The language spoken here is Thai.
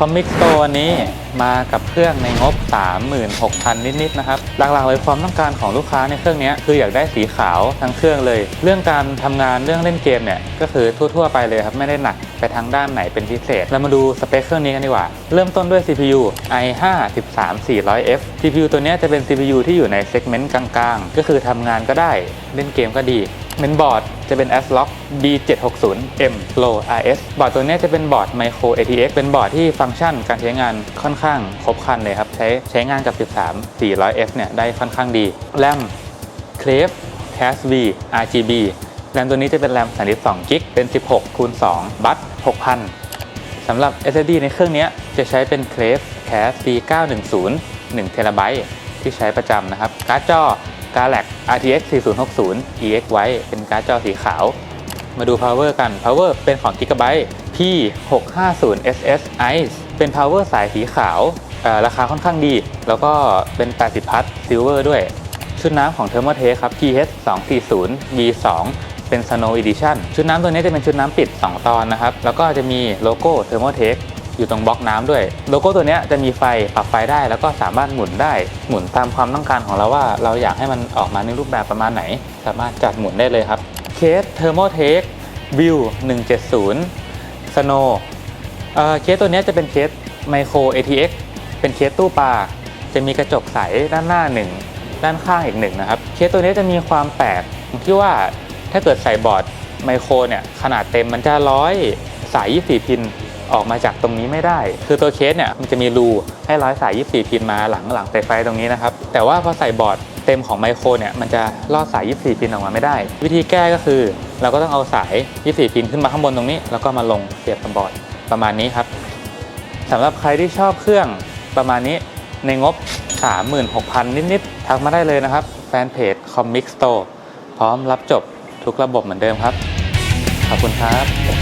คอมมิกโตวันนี้มากับเครื่องในงบ 36,000 นิดๆนะครับ หลักๆเลยความต้องการของลูกค้าในเครื่องนี้คืออยากได้สีขาวทั้งเครื่องเลย เรื่องการทำงานเรื่องเล่นเกมเนี่ยก็คือทั่วๆไปเลยครับ ไม่ได้หนักไปทางด้านไหนเป็นพิเศษ เรามาดูสเปคเครื่องนี้กันดีกว่า เริ่มต้นด้วย CPU i5 13400F CPU ตัวนี้จะเป็น CPU ที่อยู่ในเซกเมนต์กลางๆ ก็คือทำงานก็ได้เล่นเกมก็ดี เมนบอร์ดจะเป็น ASRock B760M Pro RS บอร์ดตัวนี้จะเป็นบอร์ด Micro ATX เป็นบอร์ดที่ฟังก์ชันการใช้งานค่อนข้างครบครันเลยครับ ใช้ใช้งานกับ 13 400F เนี่ยได้ค่อนข้างดี แรม c l a v Cas V RGB แรมตัวนี้จะเป็นแรม32 g b เป็น 16คูณ2บัต6,000สำหรับ SSD ในเครื่องนี้จะใช้เป็น c l a v Cas B910 1 t b ที่ใช้ประจำนะครับการ์ดจอ Galax RTX 4060 EX ไว้เป็นการ์ดจอสีขาว มาดู power กัน power เป็นของ Gigabyte P650SS Ice เป็น power สายสีขาว ราคาค่อนข้างดี แล้วก็เป็น 80 พัท silver ด้วย ชุดน้ำของ Thermaltake ครับ TH 240 B2 เป็น Snow Edition ชุดน้ำตัวนี้จะเป็นชุดน้ำปิด 2 ตอนนะครับ แล้วก็จะมีโลโก้ Thermaltake อยู่ตรงบล็อกน้ำด้วย โลโก้ตัวนี้จะมีไฟปรับไฟได้ แล้วก็สามารถหมุนได้หมุนตามความต้องการของเราว่า เราอยากให้มันออกมาในรูปแบบประมาณไหน สามารถจัดหมุนได้เลยครับเคส Thermaltake View 170 Snow เอ่อเคสตัวนี้จะเป็นเคส Micro ATX เป็นเคสตู้ปลาจะมีกระจกใสด้านหน้าหนึ่งด้านข้างอีกหนึ่งนะครับ เคสตัวนี้จะมีความแปลกที่ว่าถ้าเกิดใส่บอร์ดไมโครเนี่ยขนาดเต็มมันจะร้อยสาย 24 พิน ออกมาจากตรงนี้ไม่ได้ คือตัวเคสเนี่ยมันจะมีรูให้ร้อยสาย 24 พินมาหลังหลังใส่ไฟตรงนี้นะครับ แต่ว่าพอใส่บอร์ดเต็มของไมโครเนี่ยมันจะลอดสาย 24 พินออกมาไม่ได้ วิธีแก้ก็คือ เราก็ต้องเอาสาย 24 พินขึ้นมาข้างบนตรงนี้ แล้วก็มาลงเสียบกับบอร์ดประมาณนี้ครับสำหรับใครที่ชอบเครื่องประมาณนี้ในงบ 36,000 นิดๆทักมาได้เลยนะครับ แฟนเพจ Comic Store พร้อมรับจบทุกระบบเหมือนเดิมครับ ขอบคุณครับ